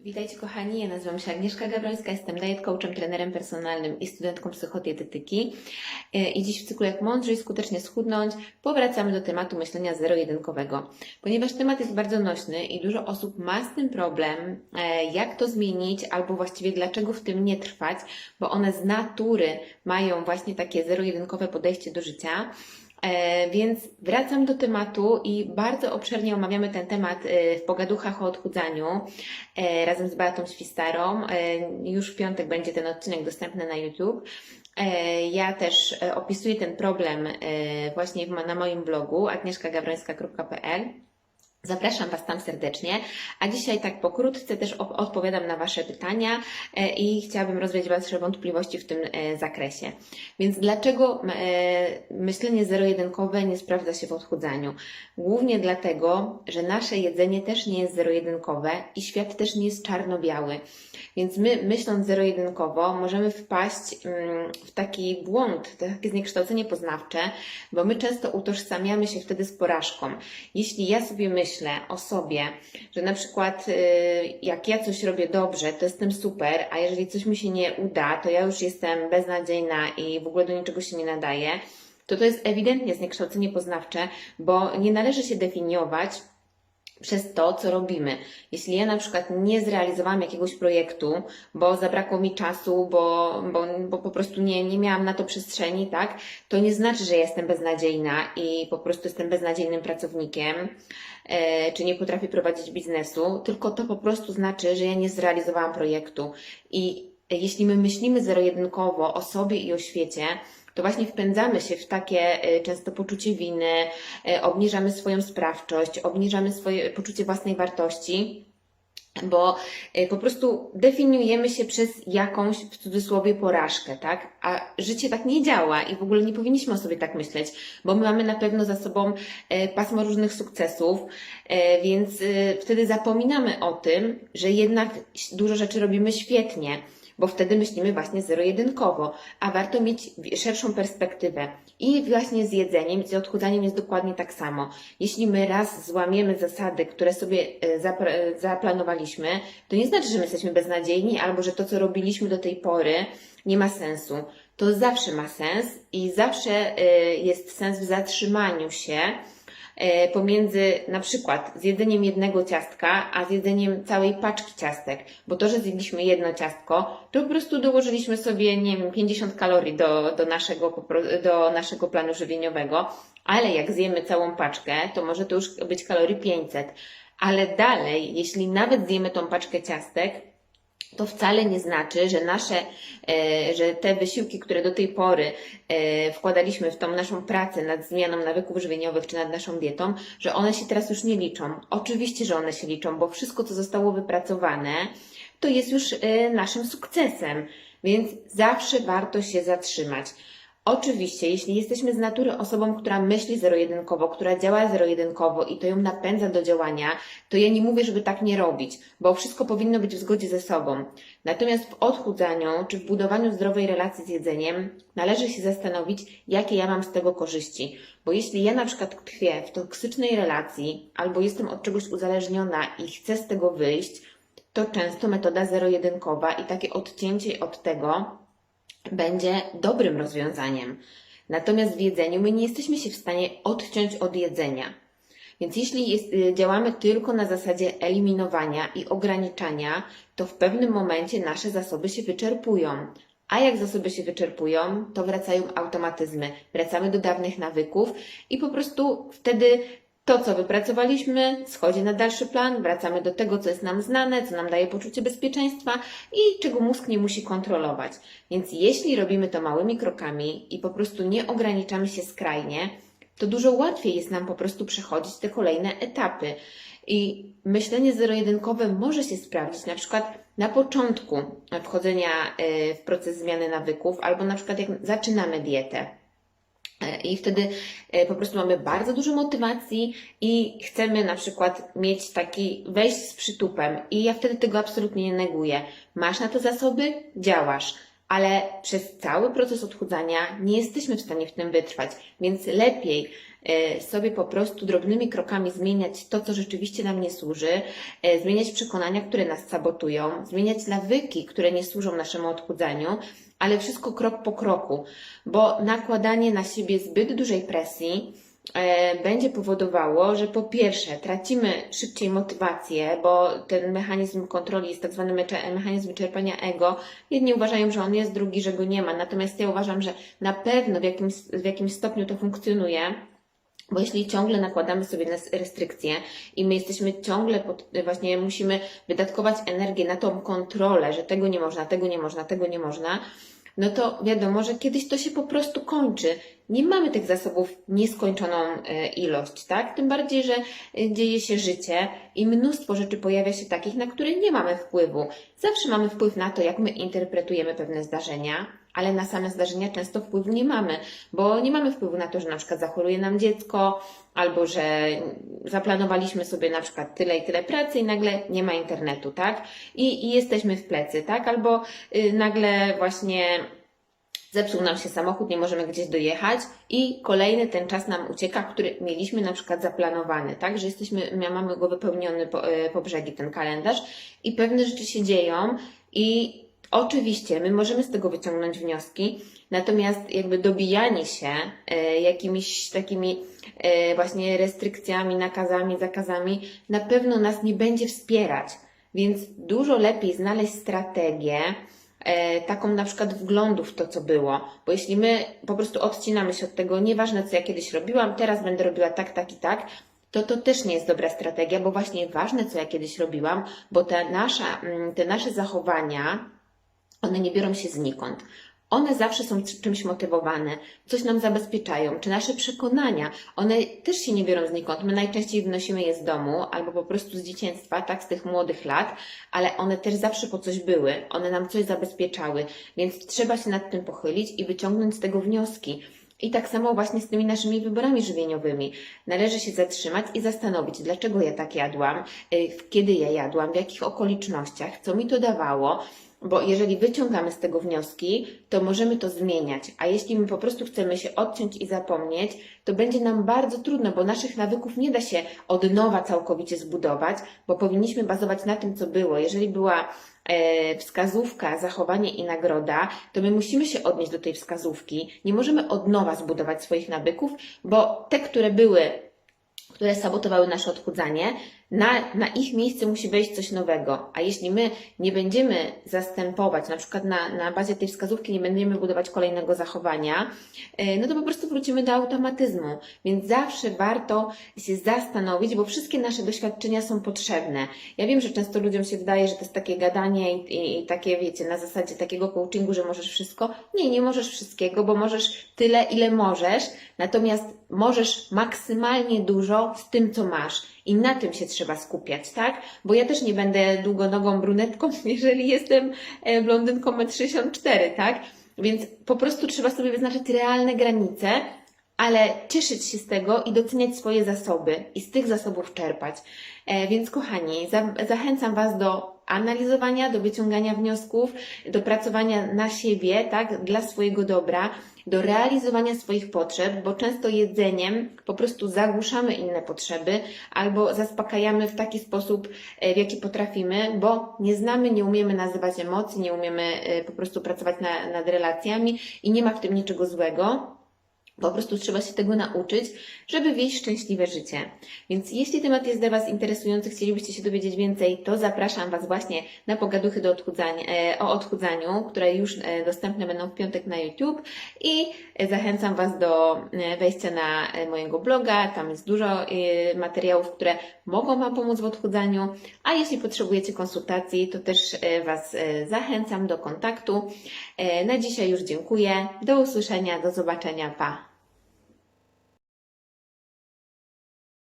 Witajcie kochani, ja nazywam się Agnieszka Gawrońska, jestem diet coachem, trenerem personalnym i studentką psychodietetyki. E, I dziś w cyklu Jak mądrze i skutecznie schudnąć powracamy do tematu myślenia zero-jedynkowego. Ponieważ temat jest bardzo nośny i dużo osób ma z tym problem, e, jak to zmienić albo właściwie dlaczego w tym nie trwać, bo one z natury mają właśnie takie zero-jedynkowe podejście do życia. E, Więc wracam do tematu i bardzo obszernie omawiamy ten temat e, w pogaduchach o odchudzaniu e, razem z Beatą Świstarą. Już w piątek będzie ten odcinek dostępny na YouTube. Ja też opisuję ten problem właśnie na moim blogu agnieszkagawrońska.pl. Zapraszam Was tam serdecznie, a dzisiaj tak pokrótce też odpowiadam na Wasze pytania e, i chciałabym rozwiać Wasze wątpliwości w tym e, zakresie. Więc dlaczego e, myślenie zero-jedynkowe nie sprawdza się w odchudzaniu? Głównie dlatego, że nasze jedzenie też nie jest zero-jedynkowe i świat też nie jest czarno-biały. Więc my, myśląc zero-jedynkowo, możemy wpaść mm, w taki błąd, takie zniekształcenie poznawcze, bo my często utożsamiamy się wtedy z porażką. Jeśli ja sobie myślę o sobie, że na przykład y, jak ja coś robię dobrze, to jestem super, a jeżeli coś mi się nie uda, to ja już jestem beznadziejna i w ogóle do niczego się nie nadaję, to to jest ewidentnie zniekształcenie poznawcze, bo nie należy się definiować przez to, co robimy. Jeśli ja na przykład nie zrealizowałam jakiegoś projektu, bo zabrakło mi czasu, bo, bo, bo po prostu nie, nie miałam na to przestrzeni, tak, to nie znaczy, że jestem beznadziejna i po prostu jestem beznadziejnym pracownikiem, e, czy nie potrafię prowadzić biznesu, tylko to po prostu znaczy, że ja nie zrealizowałam projektu. I jeśli my myślimy zero-jedynkowo o sobie i o świecie, to właśnie wpędzamy się w takie e, często poczucie winy, e, obniżamy swoją sprawczość, obniżamy swoje poczucie własnej wartości, bo e, po prostu definiujemy się przez jakąś w cudzysłowie porażkę, tak? A życie tak nie działa i w ogóle nie powinniśmy o sobie tak myśleć, bo my mamy na pewno za sobą pasmo różnych sukcesów, więc wtedy zapominamy o tym, że jednak dużo rzeczy robimy świetnie bo wtedy myślimy właśnie zero-jedynkowo, a warto mieć szerszą perspektywę. I właśnie z jedzeniem z odchudzaniem jest dokładnie tak samo. Jeśli my raz złamiemy zasady, które sobie e, e, zaplanowaliśmy, to nie znaczy, że my jesteśmy beznadziejni albo że to, co robiliśmy do tej pory, nie ma sensu. To zawsze ma sens i zawsze e, jest sens w zatrzymaniu się pomiędzy na przykład zjedzeniem jednego ciastka, a zjedzeniem całej paczki ciastek. Bo to, że zjedliśmy jedno ciastko, to po prostu dołożyliśmy sobie, nie wiem, 50 kalorii do, do, naszego, do naszego planu żywieniowego, ale jak zjemy całą paczkę, to może to już być kalorii 500. Ale dalej, jeśli nawet zjemy tą paczkę ciastek, to wcale nie znaczy, że nasze, e, że te wysiłki, które do tej pory e, wkładaliśmy w tą naszą pracę nad zmianą nawyków żywieniowych czy nad naszą dietą, że one się teraz już nie liczą. Oczywiście, że one się liczą, bo wszystko, co zostało wypracowane, to jest już e, naszym sukcesem, więc zawsze warto się zatrzymać. Oczywiście, jeśli jesteśmy z natury osobą, która myśli zero-jedynkowo, która działa zero-jedynkowo i to ją napędza do działania, to ja nie mówię, żeby tak nie robić, bo wszystko powinno być w zgodzie ze sobą. Natomiast w odchudzaniu czy w budowaniu zdrowej relacji z jedzeniem należy się zastanowić, jakie ja mam z tego korzyści. Bo jeśli ja na przykład tkwię w toksycznej relacji albo jestem od czegoś uzależniona i chcę z tego wyjść, to często metoda zero-jedynkowa i takie odcięcie od tego będzie dobrym rozwiązaniem. Natomiast w jedzeniu my nie jesteśmy się w stanie odciąć od jedzenia. Więc jeśli jest, y, działamy tylko na zasadzie eliminowania i ograniczania, to w pewnym momencie nasze zasoby się wyczerpują. A jak zasoby się wyczerpują, to wracają automatyzmy. Wracamy do dawnych nawyków i po prostu wtedy to, co wypracowaliśmy, schodzi na dalszy plan, wracamy do tego, co jest nam znane, co nam daje poczucie bezpieczeństwa i czego mózg nie musi kontrolować. Więc jeśli robimy to małymi krokami i po prostu nie ograniczamy się skrajnie, to dużo łatwiej jest nam po prostu przechodzić te kolejne etapy. I myślenie zero-jedynkowe może się sprawdzić na przykład na początku wchodzenia y, w proces zmiany nawyków, albo na przykład jak zaczynamy dietę. E, I wtedy e, po prostu mamy bardzo dużo motywacji i chcemy na przykład mieć taki, wejść z przytupem. I ja wtedy tego absolutnie nie neguję. Masz na to zasoby? Działasz. Ale przez cały proces odchudzania nie jesteśmy w stanie w tym wytrwać. Więc lepiej sobie po prostu drobnymi krokami zmieniać to, co rzeczywiście nam nie służy, e, zmieniać przekonania, które nas sabotują, zmieniać nawyki, które nie służą naszemu odchudzaniu, ale wszystko krok po kroku, bo nakładanie na siebie zbyt dużej presji e, będzie powodowało, że po pierwsze tracimy szybciej motywację, bo ten mechanizm kontroli jest tak zwany mechanizm wyczerpania ego. Jedni uważają, że on jest, drugi, że go nie ma. Natomiast ja uważam, że na pewno w jakimś, w jakimś stopniu to funkcjonuje. Bo jeśli ciągle nakładamy sobie nas restrykcje i my jesteśmy ciągle, pod, właśnie musimy wydatkować energię na tą kontrolę, że tego nie można, tego nie można, tego nie można, no to wiadomo, że kiedyś to się po prostu kończy. Nie mamy tych zasobów nieskończoną e, ilość, tak? Tym bardziej, że e, dzieje się życie i mnóstwo rzeczy pojawia się takich, na które nie mamy wpływu. Zawsze mamy wpływ na to, jak my interpretujemy pewne zdarzenia, ale na same zdarzenia często wpływu nie mamy, bo nie mamy wpływu na to, że na przykład zachoruje nam dziecko, albo że zaplanowaliśmy sobie na przykład tyle i tyle pracy i nagle nie ma internetu, tak? I, i jesteśmy w plecy, tak? Albo y, nagle właśnie zepsuł nam się samochód, nie możemy gdzieś dojechać i kolejny ten czas nam ucieka, który mieliśmy na przykład zaplanowany, tak? Że jesteśmy, my mamy go wypełniony po, y, po brzegi ten kalendarz i pewne rzeczy się dzieją i Oczywiście, my możemy z tego wyciągnąć wnioski, natomiast jakby dobijanie się e, jakimiś takimi e, właśnie restrykcjami, nakazami, zakazami na pewno nas nie będzie wspierać. Więc dużo lepiej znaleźć strategię, e, taką na przykład wglądu w to, co było. Bo jeśli my po prostu odcinamy się od tego, nieważne co ja kiedyś robiłam, teraz będę robiła tak, tak i tak, to to też nie jest dobra strategia, bo właśnie ważne, co ja kiedyś robiłam, bo te, nasza, mm, te nasze zachowania, one nie biorą się znikąd. One zawsze są czymś motywowane, coś nam zabezpieczają, czy nasze przekonania, one też się nie biorą znikąd. My najczęściej wnosimy je z domu albo po prostu z dzieciństwa, tak, z tych młodych lat, ale one też zawsze po coś były, one nam coś zabezpieczały, więc trzeba się nad tym pochylić i wyciągnąć z tego wnioski. I tak samo właśnie z tymi naszymi wyborami żywieniowymi. Należy się zatrzymać i zastanowić, dlaczego ja tak jadłam, y, kiedy ja jadłam, w jakich okolicznościach, co mi to dawało, bo jeżeli wyciągamy z tego wnioski, to możemy to zmieniać. A jeśli my po prostu chcemy się odciąć i zapomnieć, to będzie nam bardzo trudno, bo naszych nawyków nie da się od nowa całkowicie zbudować, bo powinniśmy bazować na tym, co było. Jeżeli była e, wskazówka, zachowanie i nagroda, to my musimy się odnieść do tej wskazówki. Nie możemy od nowa zbudować swoich nawyków, bo te, które były które sabotowały nasze odchudzanie, na, na ich miejsce musi wejść coś nowego. A jeśli my nie będziemy zastępować, na przykład na, na bazie tej wskazówki nie będziemy budować kolejnego zachowania, e, no to po prostu wrócimy do automatyzmu. Więc zawsze warto się zastanowić, bo wszystkie nasze doświadczenia są potrzebne. Ja wiem, że często ludziom się wydaje, że to jest takie gadanie i, i, i takie, wiecie, na zasadzie takiego coachingu, że możesz wszystko. Nie, nie możesz wszystkiego, bo możesz tyle, ile możesz, natomiast możesz maksymalnie dużo z tym, co masz. I na tym się trzeba skupiać, tak? Bo ja też nie będę długonogą brunetką, jeżeli jestem e, blondynką 1,64 m, tak? Więc po prostu trzeba sobie wyznaczyć realne granice, ale cieszyć się z tego i doceniać swoje zasoby i z tych zasobów czerpać. E, więc kochani, za, zachęcam Was do analizowania, do wyciągania wniosków, do pracowania na siebie, tak, dla swojego dobra, do realizowania swoich potrzeb, bo często jedzeniem po prostu zagłuszamy inne potrzeby albo zaspokajamy w taki sposób, e, w jaki potrafimy, bo nie znamy, nie umiemy nazywać emocji, nie umiemy e, po prostu pracować na, nad relacjami i nie ma w tym niczego złego. Po prostu trzeba się tego nauczyć, żeby wieść szczęśliwe życie. Więc jeśli temat jest dla Was interesujący, chcielibyście się dowiedzieć więcej, to zapraszam Was właśnie na pogaduchy do odchudzania, e, o odchudzaniu, które już e, dostępne będą w piątek na YouTube i zachęcam Was do e, wejścia na e, mojego bloga. Tam jest dużo e, materiałów, które mogą Wam pomóc w odchudzaniu, a jeśli potrzebujecie konsultacji, to też e, Was e, zachęcam do kontaktu. E, Na dzisiaj już dziękuję. Do usłyszenia, do zobaczenia. Pa!